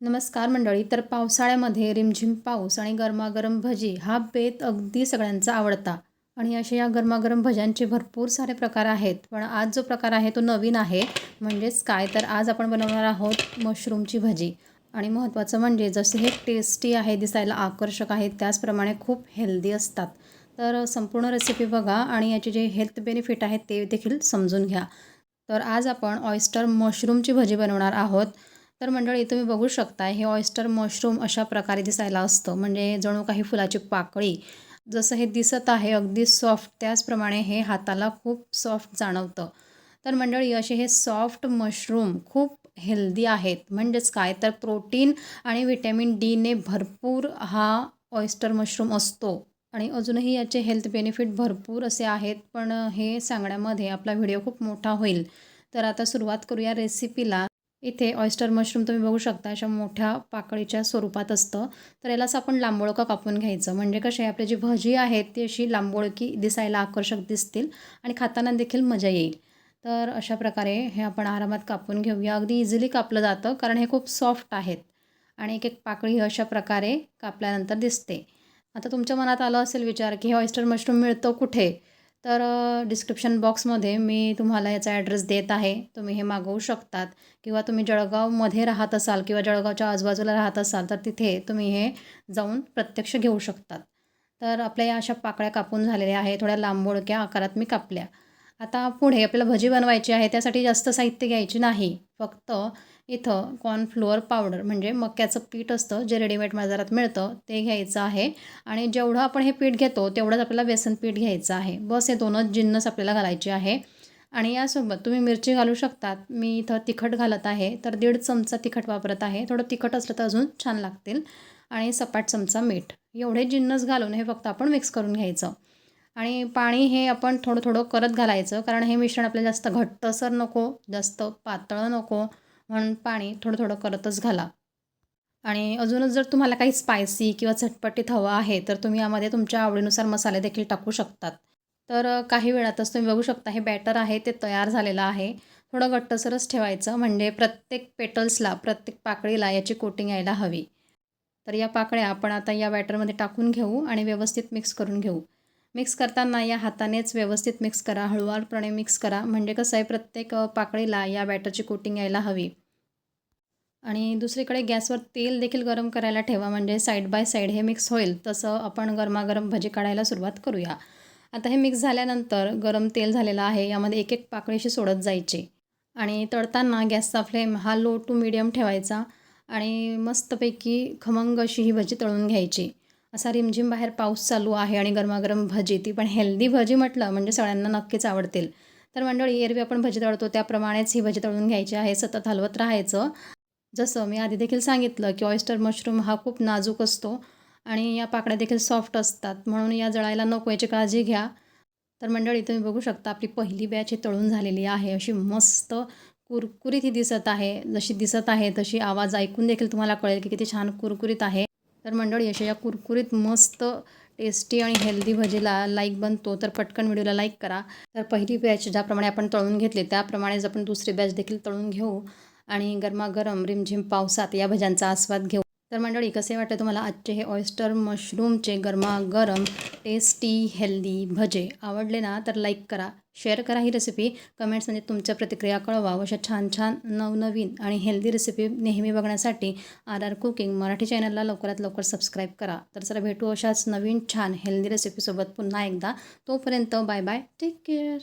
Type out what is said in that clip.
नमस्कार मंडळी तर पावसाळ्यामध्ये रिमझिम पाऊस आणि गरमागरम भजी हा बेत अगदी सगळ्यांचा आवडता. आणि अशा या गरमागरम भज्यांचे भरपूर सारे प्रकार आहेत. पण आज जो प्रकार आहे तो नवीन आहे. म्हणजेच काय? तर आज आपण बनवणार आहोत मशरूमची भजी. आणि महत्त्वाचं म्हणजे जसे हे टेस्टी आहे दिसायला आकर्षक आहेत त्याचप्रमाणे खूप हेल्दी असतात. तर संपूर्ण रेसिपी बघा आणि याचे जे हेल्थ बेनिफिट आहेत ते देखील समजून घ्या. तर आज आपण ऑयस्टर मशरूमची भजी बनवणार आहोत. तर मंडळी तुम्ही बघू शकता हे ऑयस्टर मशरूम अशा प्रकारे दिसायला असतं. म्हणजे जणू काही फुलाची पाकळी जसं हे दिसत आहे अगदी सॉफ्ट त्याचप्रमाणे हे हाताला खूप सॉफ्ट जाणवतं. तर मंडळी असे हे सॉफ्ट मशरूम खूप हेल्दी आहेत. म्हणजेच काय? तर प्रोटीन आणि व्हिटॅमिन डीने भरपूर हा ऑयस्टर मशरूम असतो. आणि अजूनही याचे हेल्थ बेनिफिट भरपूर असे आहेत. पण हे सांगण्यामध्ये आपला व्हिडिओ खूप मोठा होईल. तर आता सुरुवात करूया रेसिपीला इथे ऑयस्टर मशरूम तुम्ही बघू शकता अशा मोठ्या पाकळीच्या स्वरूपात असतं. तर यालाच आपण लांबोळकं कापून घ्यायचं. म्हणजे कसे आपली जी भजी आहेत ती अशी लांबोळकी दिसायला आकर्षक दिसतील आणि खाताना देखील मजा येईल. तर अशा प्रकारे हे आपण आरामात कापून घेऊया. अगदी इझिली कापलं जातं कारण हे खूप सॉफ्ट आहेत. आणि एक एक पाकळी अशा प्रकारे कापल्यानंतर दिसते. आता तुमच्या मनात आलं असेल विचार की हे ऑयस्टर मशरूम मिळतं कुठे? तर डिस्क्रिप्शन बॉक्समध्ये मी तुम्हाला याचा ॲड्रेस देत आहे. तुम्ही हे मागवू शकतात. किंवा तुम्ही जळगावमध्ये राहत असाल किंवा जळगावच्या आजूबाजूला राहत असाल तर तिथे तुम्ही हे जाऊन प्रत्यक्ष घेऊ शकतात. तर आपल्या या अशा पाकळ्या कापून झालेल्या आहे थोड्या लांबोळक्या आकारात मी कापल्या. आता पुढे आपल्याला भजी बनवायची आहे. त्यासाठी जास्त साहित्य घ्यायची नाही. फक्त इथं कॉर्नफ्लोअर पावडर म्हणजे मक्याचं पीठ असतं जे रेडीमेड बाजारात मिळतं ते घ्यायचं आहे. आणि जेवढं आपण हे पीठ घेतो तेवढंच आपल्याला बेसन पीठ घ्यायचं आहे. बस हे दोनच जिन्नस आपल्याला घालायचे आहे. आणि यासोबत तुम्ही मिरची घालू शकतात. मी इथं तिखट घालत आहे. तर दीड चमचा तिखट वापरत आहे. थोडं तिखट असलं तर अजून छान लागतील. आणि सपाट चमचा मीठ. एवढे जिन्नस घालून हे फक्त आपण मिक्स करून घ्यायचं. आणि पाणी हे आपण थोडं थोडं करत घालायचं. कारण हे मिश्रण आपल्याला जास्त घट्टसर नको जास्त पातळ नको. म्हणून पाणी थोडं थोडं करतच घाला. आणि अजूनच जर तुम्हाला काही स्पायसी किंवा चटपटीत हवं आहे तर तुम्ही यामध्ये तुमच्या आवडीनुसार मसाले देखील टाकू शकतात. तर काही वेळातच तुम्ही बघू शकता हे बॅटर आहे ते तयार झालेलं आहे. थोडं घट्टसरच ठेवायचं म्हणजे प्रत्येक पेटल्सला प्रत्येक पाकळीला याची कोटिंग यायला हवी. तर या पाकळ्या आपण आता या बॅटरमध्ये टाकून घेऊ आणि व्यवस्थित मिक्स करून घेऊ. मिक्स करताना या हातानेच व्यवस्थित मिक्स करा हळूवारपणे मिक्स करा. म्हणजे कसं आहे प्रत्येक पाकळीला या बॅटरची कोटिंग यायला हवी. आणि दुसरीकडे गॅसवर तेल देखील गरम करायला ठेवा म्हणजे साईड बाय साईड हे मिक्स होईल. तसं आपण गरमागरम भजी काढायला सुरुवात करूया. आता हे मिक्स झाल्यानंतर गरम तेल झालेलं आहे यामध्ये एक एक पाकळीशी सोडत जायचे. आणि तळताना गॅसचा फ्लेम हा लो टू मिडियम ठेवायचा आणि मस्तपैकी खमंग अशी ही भजी तळून घ्यायची. असा रिमझिम बाहेर पाऊस चालू आहे आणि गरमागरम भजी ती पण हेल्दी भजी म्हटलं म्हणजे सगळ्यांना नक्कीच आवडतील. तर मंडळी एरवी आपण भजी तळतो त्याप्रमाणेच ही भजी तळून घ्यायची आहे सतत हलवत राहायचं. जसं मी आधी देखील सांगितलं की ऑयस्टर मशरूम हा खूप नाजूक असतो आणि या पाकड्या देखील सॉफ्ट असतात. म्हणून या जळायला नको याची काळजी घ्या. तर मंडळी तुम्ही बघू शकता आपली पहिली बॅच ही तळून झालेली आहे. अशी मस्त कुरकुरीत ही दिसत आहे. जशी दिसत आहे तशी आवाज ऐकून देखील तुम्हाला कळेल की किती छान कुरकुरीत आहे. तर मंडळी अशा या कुरकुरीत मस्त टेस्टी आणि हेल्दी भजीला लाईक बनतो तर पटकन व्हिडिओला लाईक करा. तर पहिली बॅच ज्याप्रमाणे आपण तळून घेतले त्याप्रमाणेच आपण दुसरी बॅच देखील तळून घेऊ. आणि गरमागरम रिमझिम पावसात या भज्यांचा आस्वाद घेऊ. तर मंडळी कसे वाटतं तुम्हाला आजचे हे ऑयस्टर मशरूमचे गरमागरम टेस्टी हेल्दी भजे? आवडले ना? तर लाईक करा शेअर करा ही रेसिपी कमेंट्समध्ये म्हणजे तुमच्या प्रतिक्रिया कळवा. अशा छान छान नवनवीन आणि हेल्दी रेसिपी नेहमी बघण्यासाठी आर आर कुकिंग मराठी चॅनलला लवकरात लवकर सबस्क्राईब करा. तर जरा भेटू अशाच नवीन छान हेल्दी रेसिपीसोबत पुन्हा एकदा. तोपर्यंत बाय बाय टेक केअर